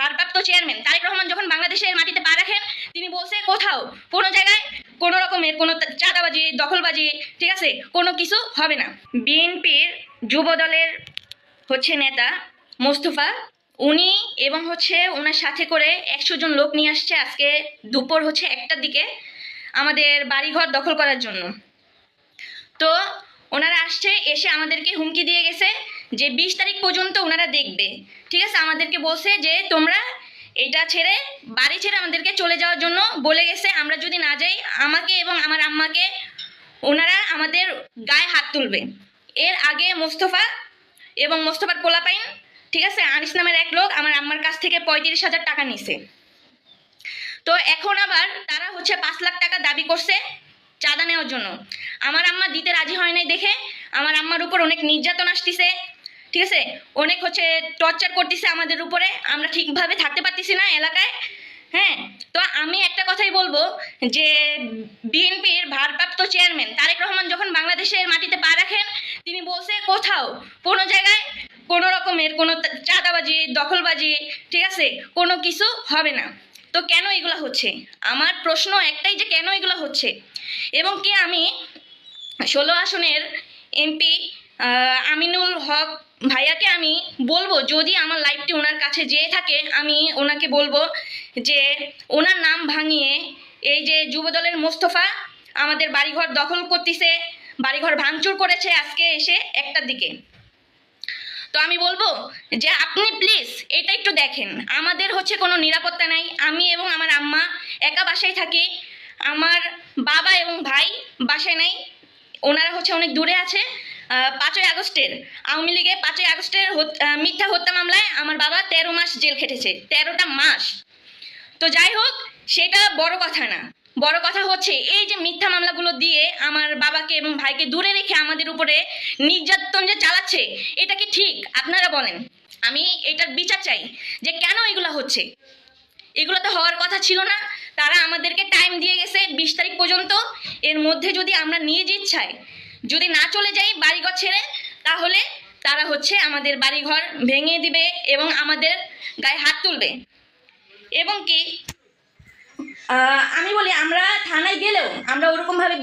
ভারপ্রাপ্ত চেয়ারম্যান তারেক রহমান যখন বাংলাদেশের মাটিতে পা রাখেন, তিনি বলছে কোথাও কোনো জায়গায় কোনো রকমের কোনো চাঁদাবাজি, দখলবাজি, ঠিক আছে, কোনো কিছু হবে না। বিএনপির যুব দলের হচ্ছে নেতা মোস্তফা, উনি এবং হচ্ছে ওনার সাথে করে একশো জন লোক নিয়ে আসছে আজকে দুপুর হচ্ছে একটার দিকে আমাদের বাড়িঘর দখল করার জন্য। তো ওনারা আসছে, এসে আমাদেরকে হুমকি দিয়ে গেছে। যে বিশ তারিখ পর্যন্ত ওনারা দেখবে। ঠিক আছে? আমাদেরকে বলছে যে তোমরা এটা ছেড়ে বাড়ি ছেড়ে আমাদেরকে চলে যাওয়ার জন্য বলে গেছে। আমরা যদি না যাই, আমাকে এবং আমার আম্মাকে ওনারা আমাদের গায়ে হাত তুলবে। এর আগে মোস্তফা এবং মোস্তফার পোলাপাইন ঠিক আছে? আনিস নামের এক লোক আমার আম্মার কাছ থেকে পঁয়ত্রিশ হাজার টাকা নিছে। তো এখন আবার তারা হচ্ছে পাঁচ লাখ টাকা দাবি করছে চাঁদা নেওয়ার জন্য। আমার আম্মা দিতে রাজি হয় নাই দেখে। আমার আম্মার উপর অনেক নির্যাতন আসতেছে। ঠিক আছে? অনেক হচ্ছে টর্চার করতেছে আমাদের উপরে। আমরা ঠিকভাবে থাকতে পারতেছি না এলাকায় হ্যাঁ? তো আমি একটা কথাই বলব যে, বিএনপির ভারপ্রাপ্ত চেয়ারম্যান তারেক রহমান যখন বাংলাদেশের মাটিতে পা রাখেন, তিনি বলছে, কোথাও, কোনো জায়গায় কোনো রকমের কোনো চাঁদাবাজি, দখলবাজি, ঠিক আছে? কোনো কিছু হবে না। তো কেন এগুলো হচ্ছে? আমার প্রশ্ন একটাই যে, কেন এগুলো হচ্ছে? এবং কি আমি ষোলো আসনের এমপি আমিনুল হক ভাইয়াকে আমি বলব, যদি আমার লাইফটি ওনার কাছে যেয়ে থাকে, আমি ওনাকে বলব যে ওনার নাম ভাঙিয়ে এই যে যুবদলের মোস্তফা আমাদের বাড়িঘর দখল করতেছে, বাড়িঘর ভাঙচুর করেছে আজকে এসে একটার দিকে। তো আমি বলব যে আপনি প্লিজ এটা একটু দেখেন। আমাদের হচ্ছে কোনো নিরাপত্তা নাই। আমি এবং আমার আম্মা একা বাসায় থাকি। আমার বাবা এবং ভাই বাসায় নাই। ওনারা হচ্ছে অনেক দূরে আছে। পাঁচই আগস্টের। আওয়ামী লীগে পাঁচই আগস্টের মিথ্যা হত্যা মামলায় আমার বাবা তেরো মাস জেল খেটেছে, তেরোটা মাস। তো যাই হোক, সেটা বড় কথা না। বড় কথা হচ্ছে, এই যে মিথ্যা মামলাগুলো দিয়ে আমার বাবাকে এবং ভাইকে দূরে রেখে আমাদের উপরে নির্যাতন যে চালাচ্ছে, এটা কি ঠিক? আপনারা বলেন। আমি এটার বিচার চাই যে কেন এগুলো হচ্ছে। এগুলো তো হওয়ার কথা ছিল না। তারা আমাদেরকে টাইম দিয়ে গেছে বিশ তারিখ পর্যন্ত। এর মধ্যে যদি আমরা নিজ ইচ্ছায় যদি না চলে যাই বাড়িঘর ছেড়ে তাহলে তারা হচ্ছে আমাদের বাড়িঘর ভেঙে দিবে এবং আমাদের গায়ে হাত তুলবে। এবং কি? আমি বলি আমরা থানায় গেলেও আমরা ওরকমভাবে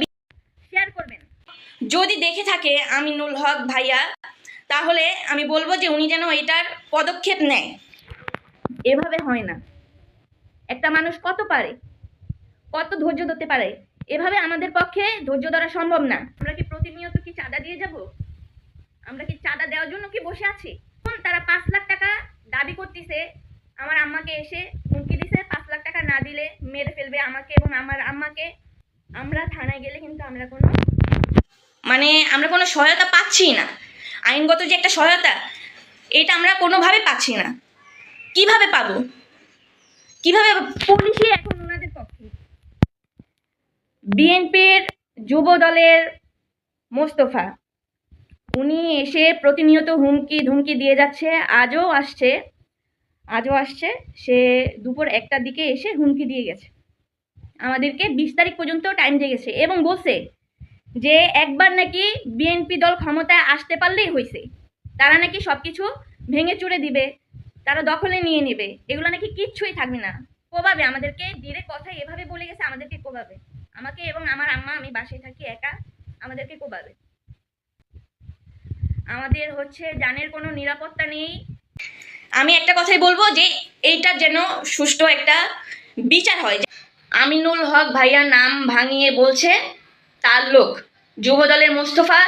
শেয়ার করবেন। যদি দেখে থাকে আমিনুল হক ভাইয়া তাহলে আমি বলব যে উনি যেন এটার পদক্ষেপ নেয়। এভাবে হয় না। একটা মানুষ কত পারে? কত ধৈর্য ধরতে পারে? এভাবে আমাদের পক্ষে ধৈর্য ধরা সম্ভব না। আমরা কি দিয়ে যাব? আমরা কি চাঁদা দেওয়ার জন্য কি বসে আছি? এখন তারা পাঁচ লাখ টাকা দাবি করতেছে, আমার আম্মাকে এসে হুমকি দিছে, পাঁচ লাখ টাকা না দিলে মেরে ফেলবে আমাকে এবং আমার আম্মাকে। আমরা থানায় গেলে কিন্তু আমরা কোনো মানে আমরা কোনো সহায়তা পাচ্ছি না। আইনগত যে একটা সহায়তা, এটা আমরা কোনোভাবে পাচ্ছি না। কীভাবে পাবো? কীভাবে পুলিশই এখন ওনাদের পক্ষে। বিএনপির যুব দলের মোস্তফা। উনি এসে প্রতিনিয়ত হুমকি ধুমকি দিয়ে যাচ্ছে, আজও আসছে আজও আসছে। সে দুপুর একটার দিকে এসে হুমকি দিয়ে গেছে। আমাদেরকে বিশ তারিখ পর্যন্ত টাইম দিয়ে গেছে এবং বলছে যে, একবার নাকি বিএনপি দল ক্ষমতায় আসতে পারলেই হয়েছে তারা নাকি সব কিছু ভেঙে চুরে দিবে, তারা দখলে নিয়ে নেবে। এগুলো নাকি কিচ্ছুই থাকবে না। কোবাবে আমাদেরকে ধীরে কথা এভাবে বলে গেছে, আমাদেরকে কোবাবে আমাকে এবং আমার আম্মা, আমি বাসায় থাকি একা। আমাদেরকে কোবাবে আমাদের হচ্ছে জানের কোনো নিরাপত্তা নেই। আমি একটা কথাই বলব যে এইটার যেন সুষ্ঠু একটা বিচার হয়। আমিনুল হক ভাইয়ার নাম ভাঙিয়ে বলছে, তার লোক, যুবদলের মোস্তফা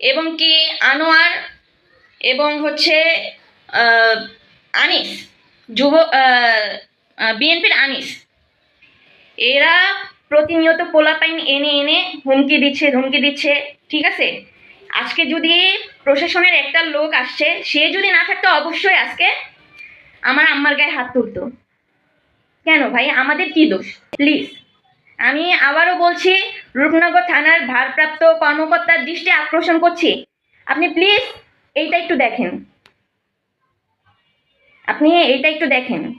এবং কি আনোয়ার এবং হচ্ছে আনিস, যুব বিএনপির আনিস। এরা প্রতিনিয়ত পোলাপাইন এনে এনে হুমকি দিচ্ছে ধমকি দিচ্ছে, ঠিক আছে? আজকে যদি প্রশাসনের একটা লোক আসছে, সে যদি না থাকতো অবশ্যই আজকে আমার আম্মার গায়ে হাত তুলতো। কেন ভাই? আমাদের কি দোষ? প্লিজ আমি আবারও বলছি, রূপনগর থানার ভারপ্রাপ্ত কর্মকর্তার দৃষ্টি আকর্ষণ করছি। আপনি প্লিজ এইটা একটু দেখেন। আপনি এইটা একটু দেখেন।